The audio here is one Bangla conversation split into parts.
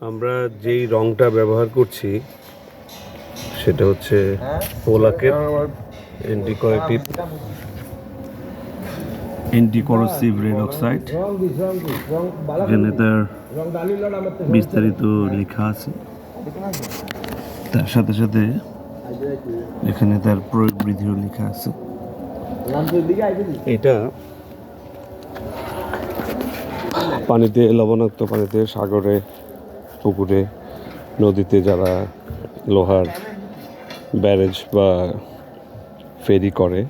আমরা যেই রংটা ব্যবহার করছি সেটা হচ্ছে পোলাকের অ্যান্টিকোরেটিভ অ্যান্টিকরসিভ রেড অক্সাইড এখানে তার বিস্তারিত লেখা আছে। তার সাথে সাথে এখানে তার প্রয়োগ বিধিও লেখা আছে। এটা পানিতে লবণাক্ত পানিতে সাগরে পুকুরে, নদীতে যারা লোহার ব্যারেজ বা ফেরি করে,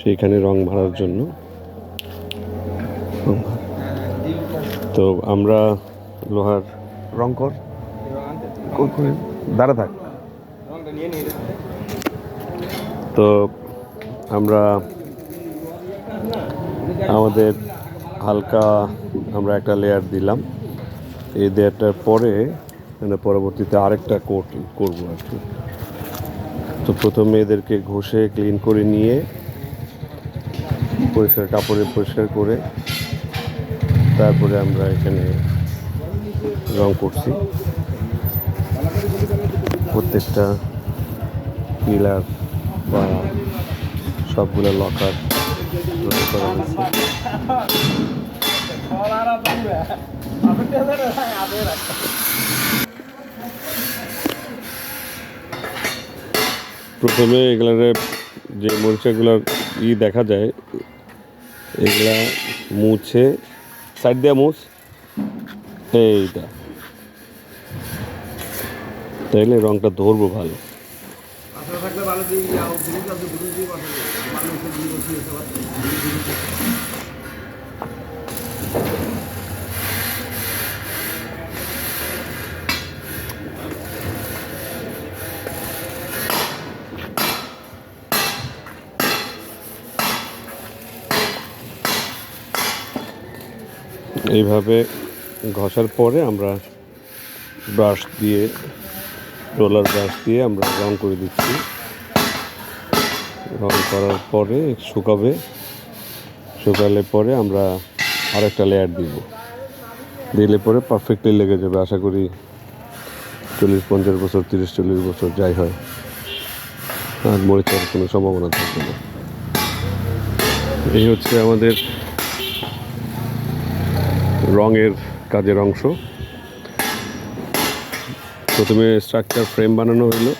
সেইখানে রং মারার জন্য। তো আমরা লোহার রং কর দাঁড়া থাক। তো আমরা আমাদের হালকা আমরা একটা লেয়ার দিলাম। এই লেয়ারটার পরে মানে পরবর্তীতে আরেকটা কোট করব আর কি। তো প্রথমে এদেরকে ঘষে ক্লিন করে নিয়ে পরিষ্কার কাপড়ে পরিষ্কার করে তারপরে আমরা এখানে রং করছি। প্রত্যেকটা পিলার বা সবগুলো লকার করা হয়েছে। প্রথমে এগুলার যে মরিচাগুলোর ই দেখা যায়, এগুলা মুছে, সাইড দিয়ে মুছ। এইটা। তাইলে রংটা ধরবো ভালো। এইভাবে ঘষার পরে আমরা ব্রাশ দিয়ে, রোলার ব্রাশ দিয়ে আমরা রং করে দিচ্ছি। রং করার পরে শুকাবে। শুকালে পরে আমরা আরেকটা লেয়ার দিব। দিলে পরে পারফেক্টলি লেগে যাবে। আশা করি চল্লিশ, পঞ্চাশ বছর, তিরিশ, চল্লিশ বছর যাই হয়, আর মরিচার কোনো সম্ভাবনা থাকবে না। এই হচ্ছে আমাদের রঙের কাজের অংশ। প্রথমে স্ট্রাকচার ফ্রেম বানানো হলো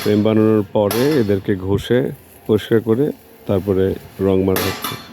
ফ্রেম বানানোর পরে এদেরকে ঘষে, পরিষ্কার করে তারপরে রং মারা হচ্ছে।